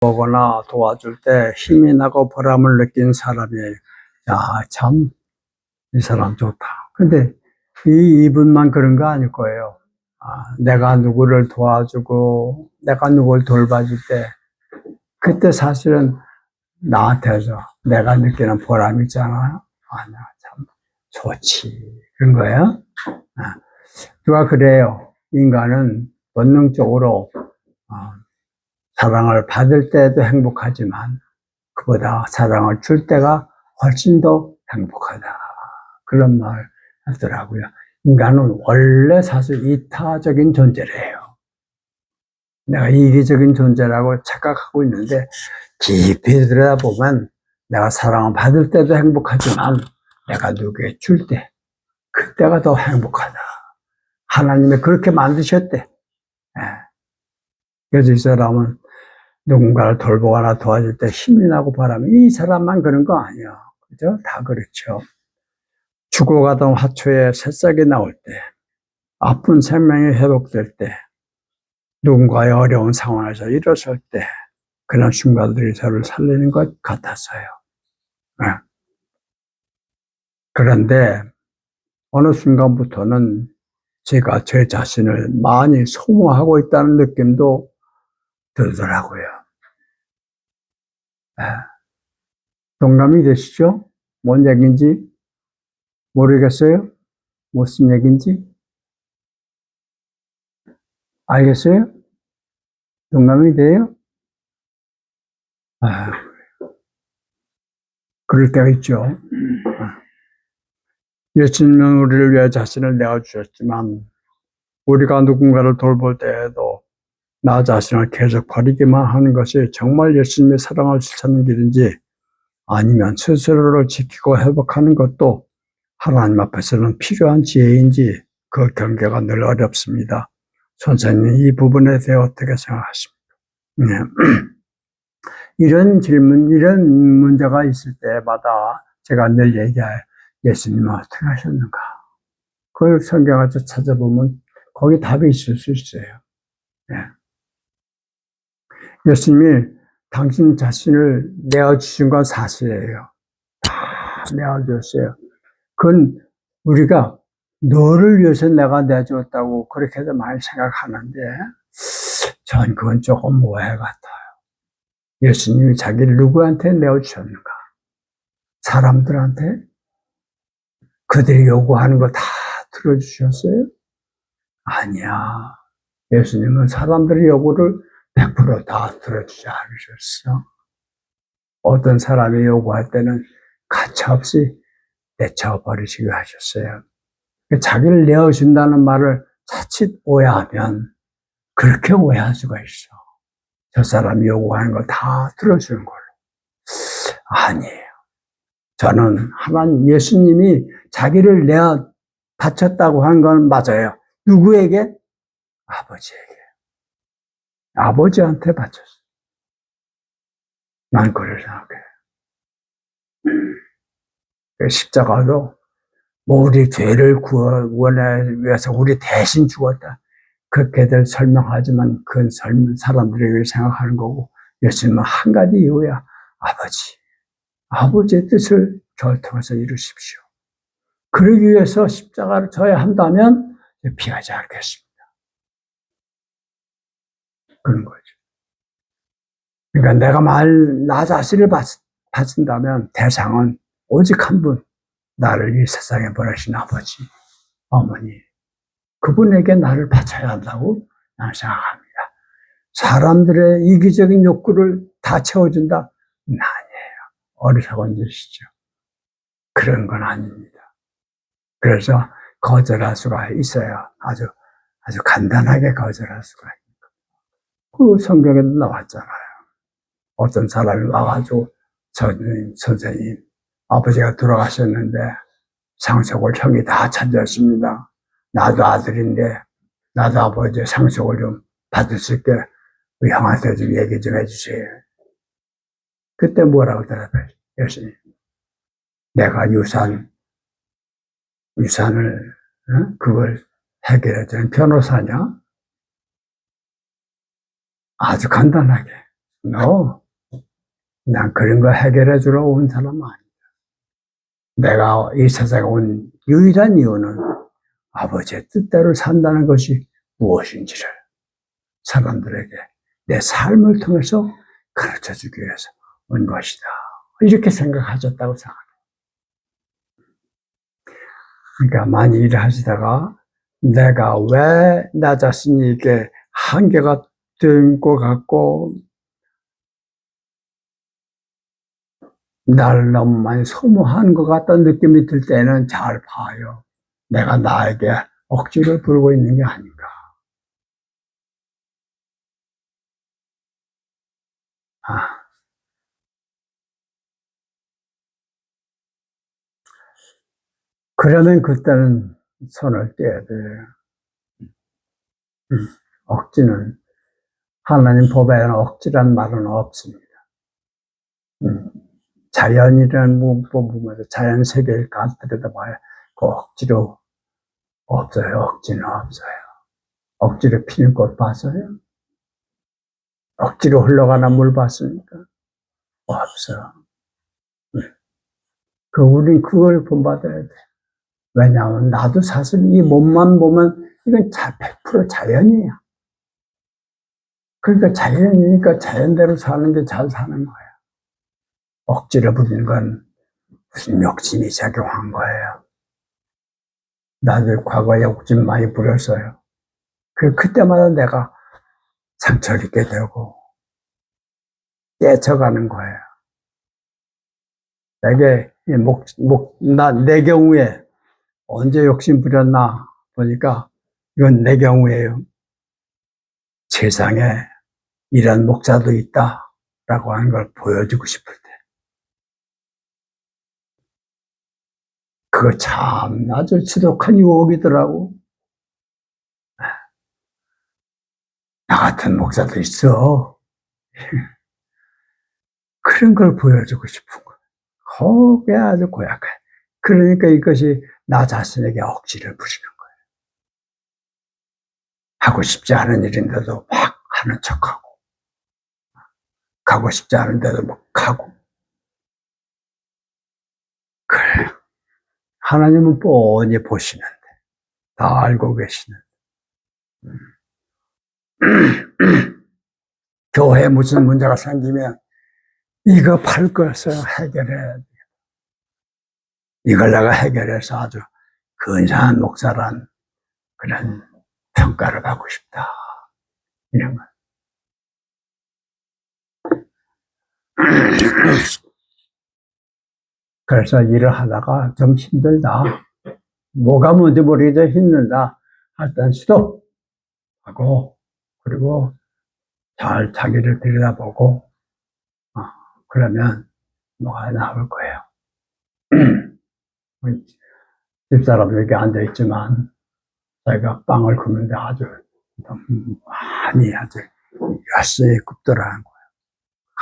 보거나 도와줄 때 힘이 나고 보람을 느낀 사람이에요. 야, 참, 이 사람 좋다. 근데 이 이분만 그런 거 아닐 거예요. 아, 내가 누구를 도와주고, 내가 누구를 돌봐줄 때, 그때 사실은 나한테서 내가 느끼는 보람 있잖아요. 아, 나참 좋지. 그런 거예요. 아, 누가 그래요. 인간은 본능적으로, 어, 사랑을 받을 때도 행복하지만 그보다 사랑을 줄 때가 훨씬 더 행복하다. 그런 말 하더라고요. 인간은 원래 사실 이타적인 존재래요. 내가 이기적인 존재라고 착각하고 있는데 깊이 들여다보면 내가 사랑을 받을 때도 행복하지만 내가 누구에게 줄 때 그때가 더 행복하다. 하나님이 그렇게 만드셨대. 예. 그래서 이 사람은 누군가를 돌보거나 도와줄 때 힘이 나고 바람이 이 사람만 그런 거 아니야. 그죠? 다 그렇죠. 죽어가던 화초에 새싹이 나올 때, 아픈 생명이 회복될 때, 누군가의 어려운 상황에서 일어설 때, 그런 순간들이 저를 살리는 것 같았어요. 네. 그런데 어느 순간부터는 제가 제 자신을 많이 소모하고 있다는 느낌도 들더라고요. 예. 동감이 되시죠? 뭔 얘기인지 모르겠어요? 무슨 얘기인지? 알겠어요? 동감이 돼요? 아, 그럴 때가 있죠. 예수님은 우리를 위해 자신을 내어주셨지만, 우리가 누군가를 돌볼 때에도 나 자신을 계속 버리기만 하는 것이 정말 예수님의 사랑을 실천하는 길인지 아니면 스스로를 지키고 회복하는 것도 하나님 앞에서는 필요한 지혜인지 그 경계가 늘 어렵습니다. 선생님 이 부분에 대해 어떻게 생각하십니까? 네. 이런 질문, 이런 문제가 있을 때마다 제가 늘 얘기해요. 예수님은 어떻게 하셨는가? 그걸 성경에서 찾아보면 거기 답이 있을 수 있어요. 네. 예수님이 당신 자신을 내어주신 건 사실이에요. 다 내어주셨어요. 그건 우리가 너를 위해서 내가 내주었다고 그렇게도 많이 생각하는데, 전 그건 조금 오해 같아요. 예수님이 자기를 누구한테 내어주셨는가? 사람들한테? 그들이 요구하는 거 다 들어주셨어요? 아니야. 예수님은 사람들의 요구를 100%다 들어주지 않으셨어. 어떤 사람이 요구할 때는 가차없이 내쳐버리시게 하셨어요. 자기를 내어준다는 말을 자칫 오해하면 그렇게 오해할 수가 있어. 저 사람이 요구하는 거 다 들어주는 걸로. 아니에요. 저는 하나님, 예수님이 자기를 내어 바쳤다고 하는 건 맞아요. 누구에게? 아버지에게. 아버지한테 바쳤어. 난 그걸 생각해. 그 십자가도 뭐 우리 죄를 구원하기 위해서 우리 대신 죽었다. 그렇게들 설명하지만 그건 설명, 사람들에게 생각하는 거고 예수님은 한 가지 이유야. 아버지. 아버지의 뜻을 저를 통해서 이루십시오. 그러기 위해서 십자가를 져야 한다면 피하지 않겠습니다. 그런 거죠. 그러니까 내가 말, 나 자신을 받, 받친다면 대상은 오직 한 분, 나를 이 세상에 보내신 아버지, 어머니, 그분에게 나를 바쳐야 한다고 나는 생각합니다. 사람들의 이기적인 욕구를 다 채워준다? 아니에요. 어리석은 짓이죠. 그런 건 아닙니다. 그래서 거절할 수가 있어요. 아주, 아주 간단하게 거절할 수가 있고. 그 성경에도 나왔잖아요. 어떤 사람이 와가지고, 선생님, 선생님, 아버지가 돌아가셨는데, 상속을 형이 다 찾았습니다. 나도 아들인데, 나도 아버지의 상속을 좀 받을 수 있게, 우리 형한테 좀 얘기 좀 해주세요. 그때 뭐라고 대답했어요? 예수님. 내가 유산, 유산을, 어? 그걸 해결해주는 변호사냐? 아주 간단하게. 너, 난 그런 거 해결해 주러 온 사람 아니다. 내가 이 세상에 온 유일한 이유는 아버지의 뜻대로 산다는 것이 무엇인지를 사람들에게 내 삶을 통해서 가르쳐 주기 위해서 온 것이다. 이렇게 생각하셨다고 생각해요. 그러니까 많이 일을 하시다가 내가 왜 나 자신이 이게 한계가 된 것 같고 나를 너무 많이 소모하는 것 같다는 느낌이 들 때는 잘 봐요. 내가 나에게 억지를 부르고 있는 게 아닌가. 아. 그러면 그때는 손을 떼야 돼요. 음, 억지는 하나님 법에는 억지란 말은 없습니다. 음, 자연이라는 문법 보면서 자연 세계를 들여다봐야 그 억지로 없어요. 억지는 없어요. 억지로 피는 꽃 봤어요? 억지로 흘러가는 물 봤습니까? 없어요. 음. 그 우린 그걸 본받아야 돼. 왜냐하면 나도 사실 이 몸만 보면 이건 자, 100% 자연이야. 그러니까 자연이니까 자연대로 사는 게 잘 사는 거야. 억지로 부리는 건 무슨 욕심이 작용한 거예요. 나도 과거에 욕심 많이 부렸어요. 그, 그때마다 내가 상처를 입게 되고, 깨쳐가는 거예요. 내게, 이 목, 목, 나, 내 경우에 언제 욕심 부렸나 보니까 이건 내 경우에요. 세상에 이런 목사도 있다 라고 하는 걸 보여주고 싶을 때. 그거 참 아주 지독한 유혹이더라고. 나 같은 목사도 있어. 그런 걸 보여주고 싶은 거야. 그게 아주 고약해. 그러니까 이것이 나 자신에게 억지를 부리는 거예요. 하고 싶지 않은 일인데도 막 하는 척하고, 가고 싶지 않은데도 막 가고. 그래. 하나님은 뻔히 보시는데, 다 알고 계시는데. 교회에 무슨 문제가 생기면 이거 팔 것을 해결해야 돼. 이걸 내가 해결해서 아주 근사한 목사란 그런 평가를 받고 싶다. 이런 거. 그래서 일을 하다가 좀 힘들다. 뭐가 뭔지 모르겠어 힘들다. 일단 스톱 하고 그리고 잘 자기를 들여다보고 어, 그러면 뭐가 나올 거예요. 집사람 여기 앉아있지만 자기가 빵을 굽는데 아주 많이 아주 열심히 굽더라는.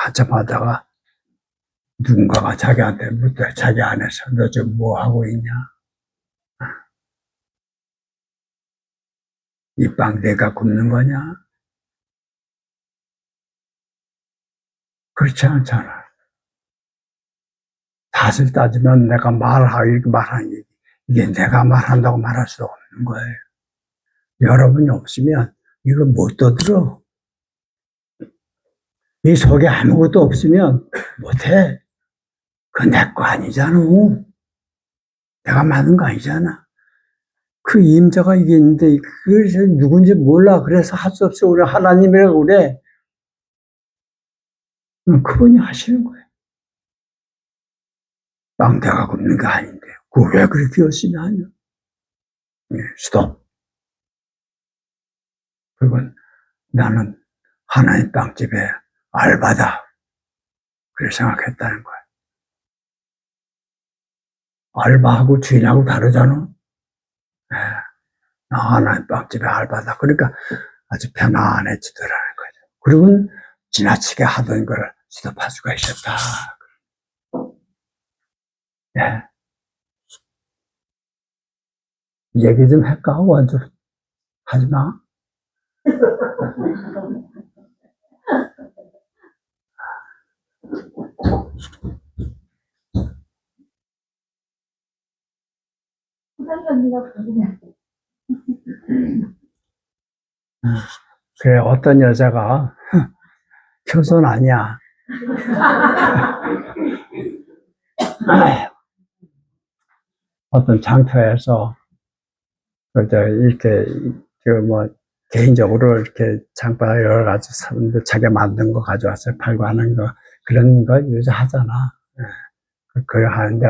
하다가 누군가가 자기한테 묻더 자기 안에서 너 지금 뭐 하고 있냐? 이 빵 내가 굽는 거냐? 그렇지 않잖아. 사실 따지면 내가 말하고 이렇게 말하는 얘기, 이게 내가 말한다고 말할 수 없는 거예요. 여러분이 없으면 이거 못 떠들어. 이 속에 아무것도 없으면 못해. 그건 내 거 아니잖아. 내가 만든 거 아니잖아. 그 임자가 이게 있는데, 그래서 누군지 몰라. 그래서 할 수 없어. 우리 하나님이라고 그래. 그분이 하시는 거예요. 빵대가 굽는 게 아닌데, 그왜 그렇게 열심히 하냐? 예, 스톱. 그건 나는 하나님 빵집에 알바다. 그렇게 생각했다는 거야. 알바하고 주인하고 다르잖아. 예, 나 하나님 빵집에 알바다. 그러니까 아주 편안해지더라는 거죠. 그리고 지나치게 하던 걸 스톱할 수가 있었다. 예. 얘기 좀 할까? 완전 하지 마. 그래, 어떤 여자가, 효손 아니야. 어떤 장터에서, 그저 이렇게, 그 뭐, 개인적으로 이렇게 장바 가지 사람들 자기가 만든 거 가져와서 팔고 하는 거, 그런 거 요새 하잖아. 예. 그- 그걸 하는데,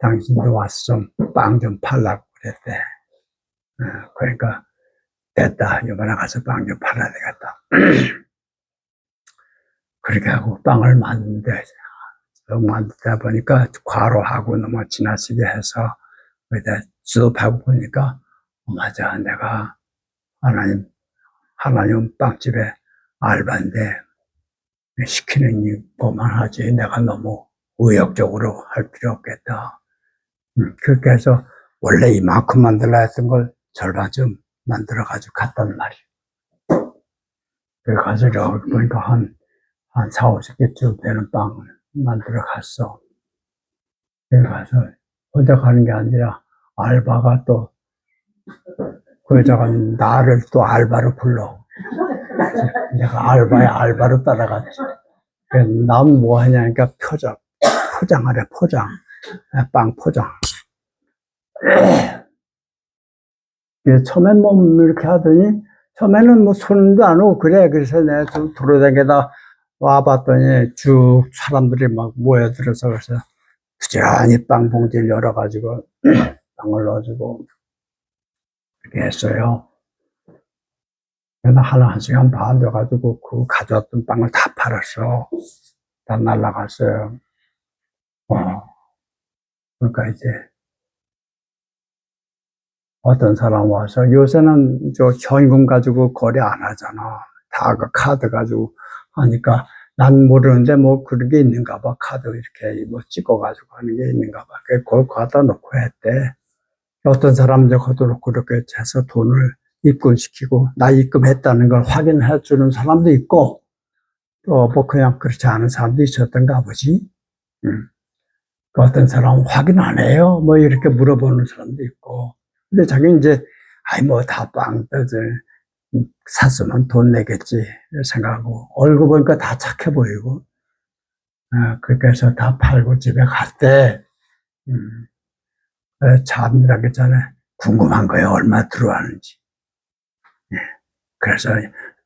당신도 와서 좀 빵 좀 팔라고 그랬대. 예, 그러니까, 됐다. 이번에 가서 빵 좀 팔아야 되겠다. 그렇게 하고 빵을 만드는데, 좀 만들다 보니까 과로하고 너무 지나치게 해서, 거기다 수업하고 보니까, 어, 맞아. 내가 하나님, 하나님 빵집에 알바인데, 시키는 것만 하지. 내가 너무 의욕적으로 할 필요 없겠다. 음, 그렇게 해서 원래 이만큼 만들라 했던 걸 절반 좀 만들어가지고 갔단 말이에요. 그래 가서 이렇게 보니까 한, 한 4, 50개쯤 되는 빵을 만들어 갔어. 그래 가서 혼자 가는 게 아니라 알바가 또, 그 여자가 나를 또 알바로 불러. 내가 알바에 알바로 따라갔지. 난 뭐 하냐니까 표정, 포장하래, 포장. 빵 포장. 예, 처음엔 뭐 이렇게 하더니 처음에는 뭐 손도 안 오고 그래 그래서 내가 좀 돌아다니다 와봤더니 쭉 사람들이 막 모여들어서 그래서 부지런히 빵 봉지를 열어가지고 빵을 넣어주고 그렇게 했어요. 그래서 하나 한 시간 반 돼가지고 그 가져왔던 빵을 다 팔았어. 다 날라갔어요. 어. 그러니까 이제 어떤 사람 와서 요새는 저 현금 가지고 거래 안 하잖아. 다 그 카드 가지고 하니까 난 모르는데 뭐 그런 게 있는가 봐. 카드 이렇게 뭐 찍어 가지고 하는 게 있는가 봐. 그걸 갖다 놓고 했대. 어떤 사람은 저것도 놓고 이렇게 해서 돈을 입금시키고 나 입금했다는 걸 확인해 주는 사람도 있고 또 뭐 그냥 그렇지 않은 사람도 있었던가 보지. 음. 그 어떤 사람은 확인 안 해요. 뭐 이렇게 물어보는 사람도 있고. 근데 자기는 이제, 아이, 뭐, 다 빵, 떠들, 샀으면 돈 내겠지, 생각하고, 얼굴 보니까 다 착해 보이고, 어, 그렇게 해서 다 팔고 집에 갔대. 음, 어, 잠들기 전에 궁금한 거예요. 얼마 들어왔는지. 예. 그래서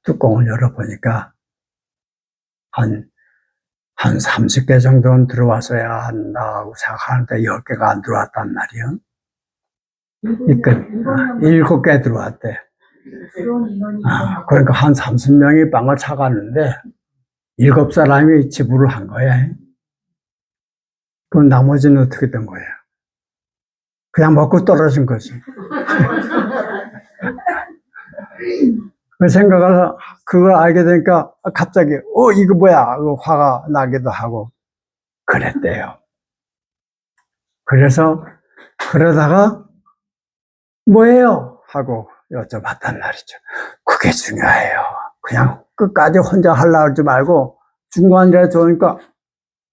뚜껑을 열어보니까, 한, 한 30개 정도는 들어와서야 한다고 생각하는데 10개가 안 들어왔단 말이에요. 그러니까 일곱 개 들어왔대. 아, 그러니까 한 30명이 빵을 사갔는데 일곱 사람이 지불을 한 거야. 그럼 나머지는 어떻게 된 거야? 그냥 먹고 떨어진 거지. 그 생각을 그걸 알게 되니까 갑자기 어 이거 뭐야 그 화가 나기도 하고 그랬대요. 그래서 그러다가 뭐예요? 하고 여쭤봤단 말이죠. 그게 중요해요. 그냥 끝까지 혼자 하려고 하지 말고 중간에 좋으니까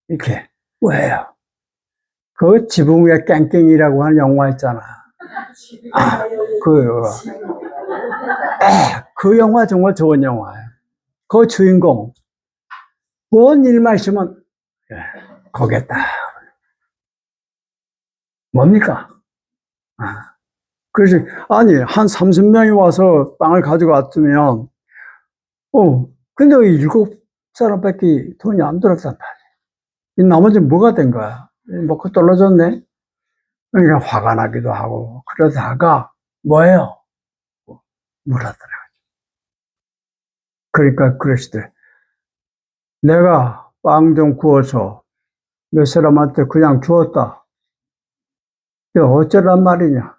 이렇게 뭐예요? 그 지붕 위에 깽깽이라고 하는 영화 있잖아. 아, 그, 에, 그 영화 정말 좋은 영화예요. 그 주인공 뭔 일만 있으면 예, 딱 뭡니까? 아. 그래서, 아니, 한 30명이 와서 빵을 가지고 왔으면, 어, 근데 왜 일곱 사람밖에 돈이 안 들었단 말이야. 이 나머지 뭐가 된 거야? 먹고 떨어졌네? 그러니까 화가 나기도 하고, 그러다가, 뭐예요? 물어더라고요. 그러니까 그러시대. 내가 빵 좀 구워서 몇 사람한테 그냥 주었다. 어쩌란 말이냐?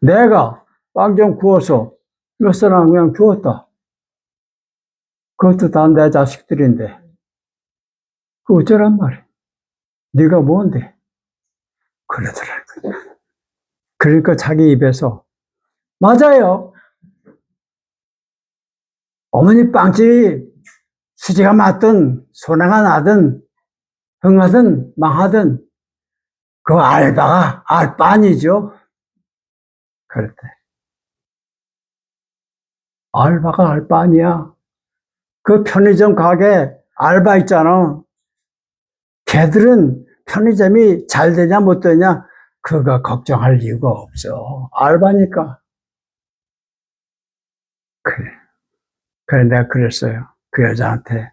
내가 빵 좀 구워서 몇 사람 그냥 주었다. 그것도 다 내 자식들인데. 그 어쩌란 말이야. 네가 뭔데? 그러더라고요. 그러니까 자기 입에서 맞아요. 어머니 빵집 수지가 맞든 손해가 나든 흥하든 망하든 그 알바가 알바 아니죠. 그럴 때. 알바가 알바 아니야. 그 편의점 가게 알바 있잖아. 걔들은 편의점이 잘 되냐 못 되냐 그거 걱정할 이유가 없어. 알바니까. 그래. 그래 내가 그랬어요. 그 여자한테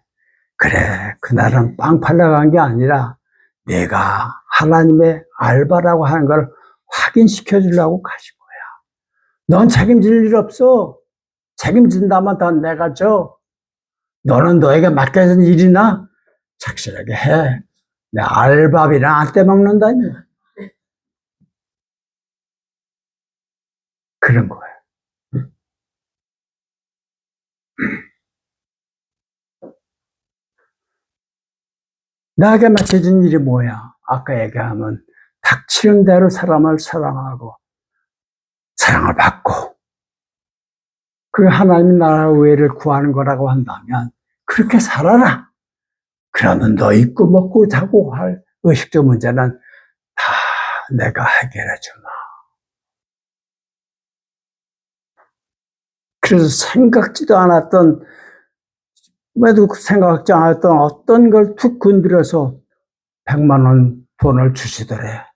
그래 그날은 빵 팔러 간 게 아니라 내가 하나님의 알바라고 하는 걸 확인시켜 주려고 가신 거야. 넌 책임질 일 없어. 책임진다면 다 내가 져. 너는 너에게 맡겨진 일이나 착실하게 해. 내 알바비랑 안 떼먹는다니. 그런 거야. 나에게 맡겨진 일이 뭐야? 아까 얘기하면 닥치는 대로 사람을 사랑하고 사랑을 받고 그 하나님 나라 의를 구하는 거라고 한다면 그렇게 살아라. 그러면 너 입고 먹고 자고 할 의식적 문제는 다 내가 해결해 주마. 그래서 생각지도 않았던 왜도 생각지 않았던 어떤 걸 툭 건드려서 100만 원 돈을 주시더래.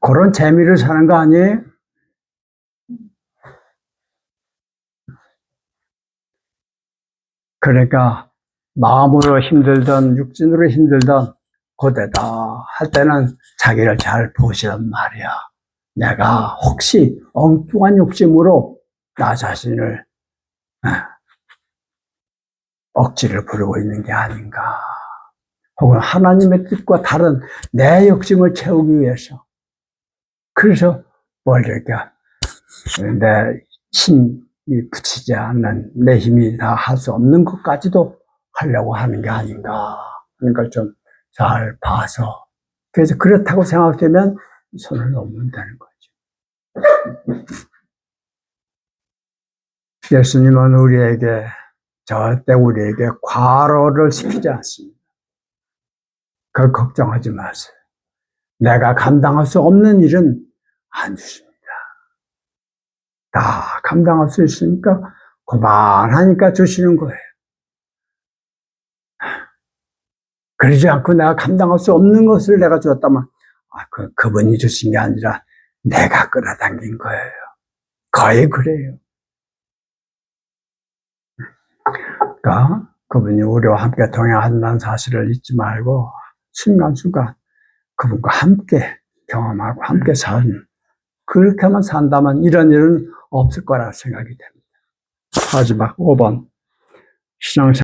그런 재미를 사는 거 아니에요? 그러니까 마음으로 힘들던 육신으로 힘들던 고대다 할 때는 자기를 잘 보시란 말이야. 내가 혹시 엉뚱한 욕심으로 나 자신을 에, 억지를 부르고 있는 게 아닌가. 혹은 하나님의 뜻과 다른 내 욕심을 채우기 위해서. 그래서 뭘 이렇게 내 힘이 붙이지 않는 내 힘이 다 할 수 없는 것까지도 하려고 하는 게 아닌가 걸좀잘 봐서 그래서 그렇다고 생각되면 손을 놓으면 되는 거죠. 예수님은 우리에게 절대 우리에게 과로를 시키지 않습니다. 그 걱정하지 마세요. 내가 감당할 수 없는 일은 안 주십니다. 다 감당할 수 있으니까 그만하니까 주시는 거예요. 그러지 않고 내가 감당할 수 없는 것을 내가 주었다면 아, 그, 그분이 주신 게 아니라 내가 끌어당긴 거예요. 거의 그래요. 그러니까 그분이 우리와 함께 동행한다는 사실을 잊지 말고 순간순간 그분과 함께 경험하고 함께 사는 그렇게만 산다면 이런 일은 없을 거라고 생각이 됩니다. 마지막 5번 신앙생활